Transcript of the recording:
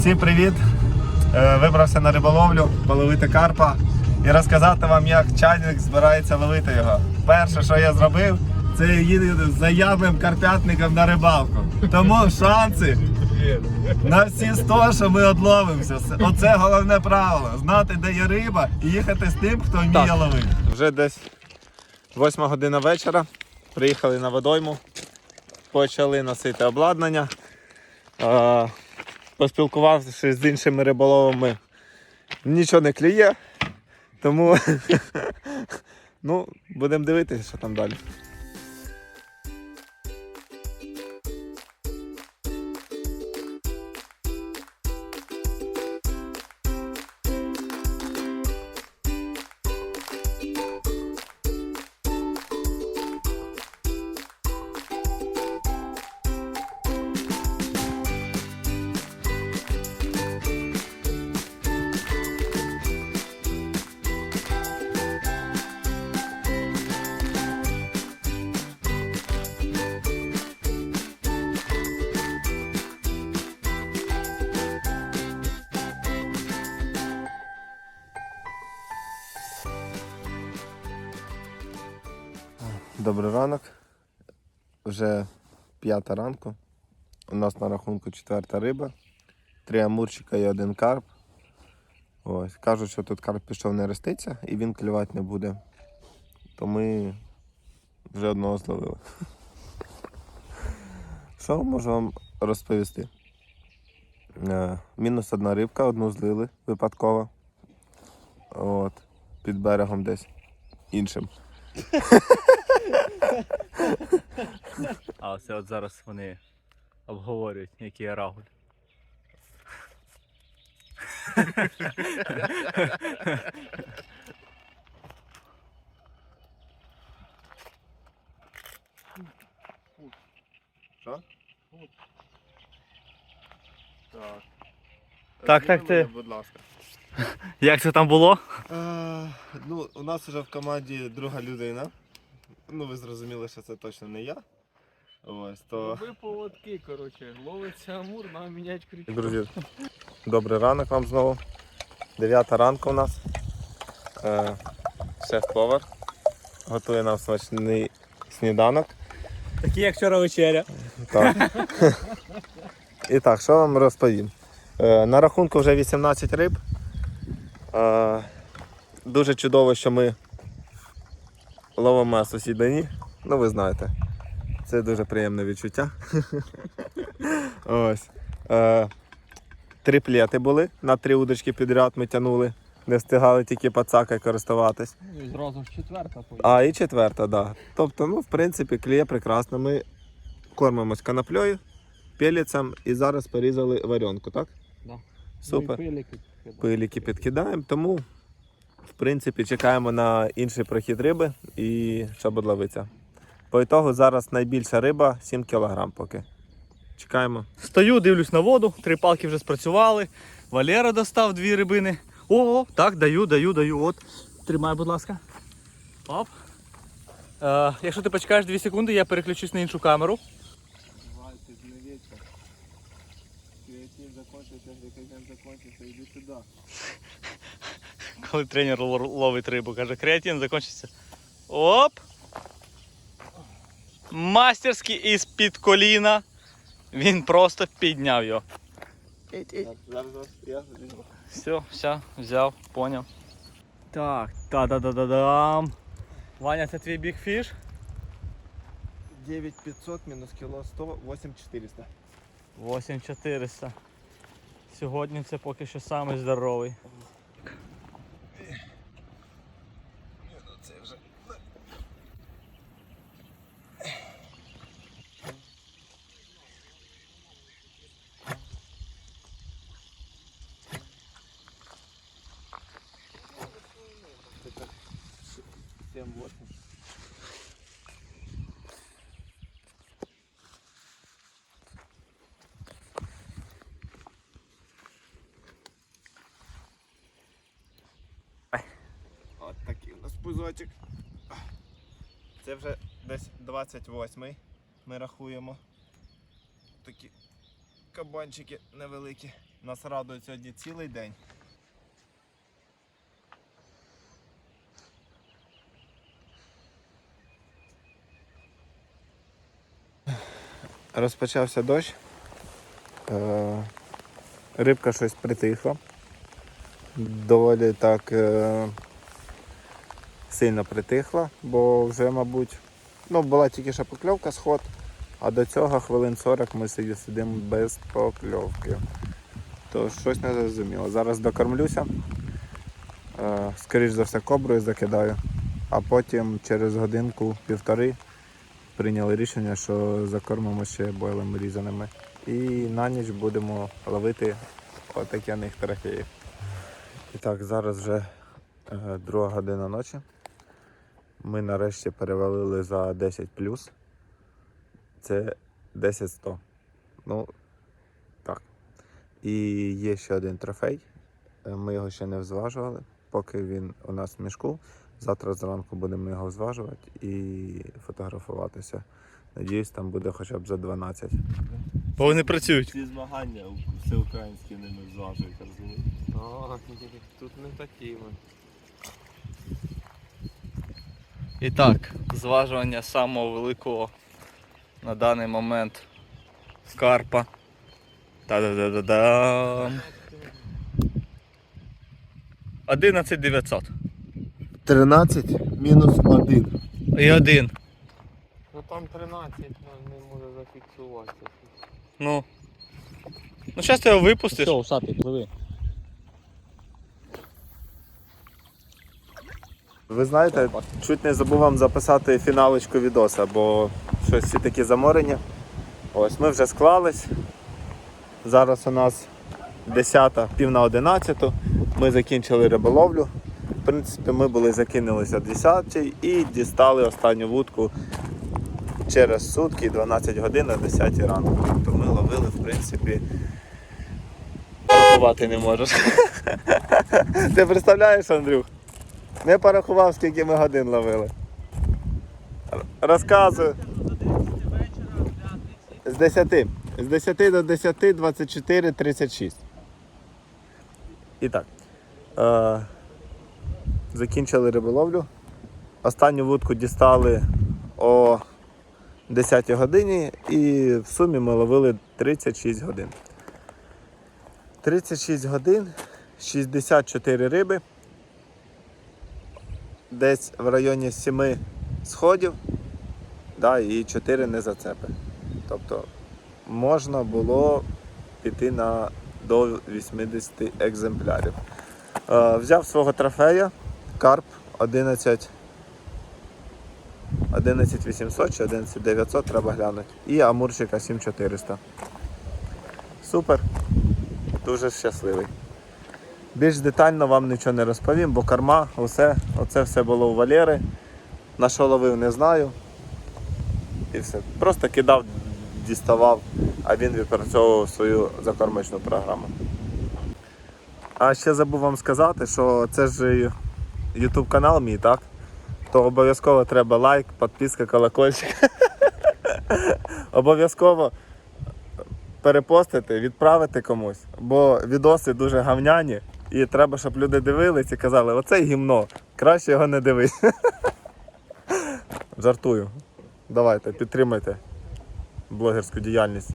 Всім привіт! Е, Вибрався на риболовлю, половити карпа і розказати вам, як чайник збирається ловити його. Перше, що я зробив, це я їду з заявним карпятником на рибалку. Тому шанси на всі 100, що ми одловимося. Оце головне правило. Знати, де є риба, і їхати з тим, хто вміє Так. ловити. Вже десь 8 година вечора. Приїхали на водойму, почали носити обладнання. Поспілкувавшись з іншими риболовами, нічого не клює. Тому ну, будемо дивитися, що там далі. Добрий ранок. Вже п'ята ранку. У нас на рахунку четверта риба. Три амурчика і один карп. Ось. Кажуть, що тут карп пішов не роститься і він клювати не буде. То ми вже одного зловили. Що можу вам розповісти? Е, Мінус одна рибка, одну злили випадково. От. Під берегом десь іншим. А це от зараз вони обговорюють, який я рагуль. Що? Так. Так, так, ти- Будь ласка. Як це там було? Е, ну, у нас вже в команді друга людина. Ну, ви зрозуміли, що це точно не я. Ось, то... Ви поводки, коротше, ловиться амур, нам міняти крючок. Друзі, добрий ранок вам знову. Дев'ята ранку у нас. Е, шеф-повар готує нам смачний сніданок. Такий, як вчора вечеря. Так. І так, що вам розповім? Е, на рахунку вже 18 риб. Е, дуже чудово, що ми ловимо на сусідині. Ну, ви знаєте. Це дуже приємне відчуття. Ось. Е, три плети були, на три удочки підряд ми тягнули. Не встигали тільки пацака користуватись. Ну, і зразу ж четверта поїде. А, і четверта, так. Да. Тобто, ну, в принципі, кліє прекрасно. Ми кормимось канаплею, пеліцем і зараз порізали варенку, так? Да. Супер. Ну, і пилики. Пиліки підкидаємо, тому, принципі, чекаємо на інший прохід риби і щоб одловиться. По ітогу зараз найбільша риба 7 кг поки. Чекаємо. Стою, дивлюсь на воду, три палки вже спрацювали. Валера достав дві рибини. О, так, даю, даю, даю. От. Тримай, будь ласка. Оп. Е, якщо ти почекаєш 2 секунди, я переключусь на іншу камеру. Креатив закончився, іди туди. Коли тренер ловить рибу, каже, креатин закінчиться. Оп! Мастерський із-під коліна. Він просто підняв його. Все, все, взяв, поняв. Так, та-да-да-да-дам. Ваня, це твій бігфіш? 9500 мінус кіло 100, 8400. 8400. Сьогодні це поки що самий здоровий. Семь, восемь. От такий у нас пузочок. Це вже десь 28-й ми рахуємо. Такі кабанчики невеликі. Нас радують сьогодні цілий день. Розпочався дощ. Е, Рибка щось притихла. Доволі так е, сильно притихла, бо вже, мабуть, ну, була тільки що покльовка сход, а до цього хвилин 40 ми сидимо без покльовки. То щось не зрозуміло. Зараз докормлюся. Е, скоріш за все, коброю закидаю, а потім через годинку-півтори прийняли рішення, що закормимо ще бойлами різаними. І на ніч будемо ловити отакяних трофеїв. І так, зараз вже е, друга година ночі. Ми нарешті перевалили за 10 Це 10-100. Ну, так. І є ще один трофей. Е, Ми його ще не взважували, поки він у нас в мішку. Завтра зранку будемо його зважувати і фотографуватися. Надіюсь, там буде хоча б за 12. Бо вони працюють. Ці змагання всеукраїнські ними зважують, розумієш? Тут не такі ми. І так, зважування самого великого на даний момент карпа. Та-да-да-да-дам. 11 900. 13 мінус 1. І один. Ну там 13, ну не може зафіксуватися. Ну. Ну, зараз ти його випустиш. Все, усатий, пливи. Ви знаєте, чуть не забув вам записати фіналочку відоса, бо щось всі такі заморені. Ось ми вже склались. Зараз у нас 10, пів на 11. Ми закінчили риболовлю. В принципі, ми були закинулися 10 і дістали останню вудку через сутки 12 годин о 10 ранку. Тобто ми ловили, в принципі. Порахувати не можеш. Ти представляєш, Андрюх? Не порахував, скільки ми годин ловили. Розказую. З 10. З 10 до 10, 24, 36. І так. Закінчили риболовлю. Останню вудку дістали о 10 годині і в сумі ми ловили 36 годин. 36 годин, 64 риби десь в районі 7 сходів да, і 4 незацепи. Тобто можна було піти на до 80 екземплярів. Е, взяв свого трофея, карп 11 11800 чи 11900 треба глянути. І амурчика 7400. Супер. Дуже щасливий. Більш детально вам нічого не розповім, бо карма, усе, оце все було у Валєри. На що ловив, не знаю. І все. Просто кидав, діставав, а він відпрацьовував свою закормочну програму. А ще забув вам сказати, що це ж YouTube канал мій, так? То обов'язково треба лайк, підписка, колокольчик. обов'язково перепостити, відправити комусь, бо відоси дуже гавняні. І треба, щоб люди дивились і казали, оце гімно, краще його не дивись. Жартую. Давайте, підтримайте блогерську діяльність.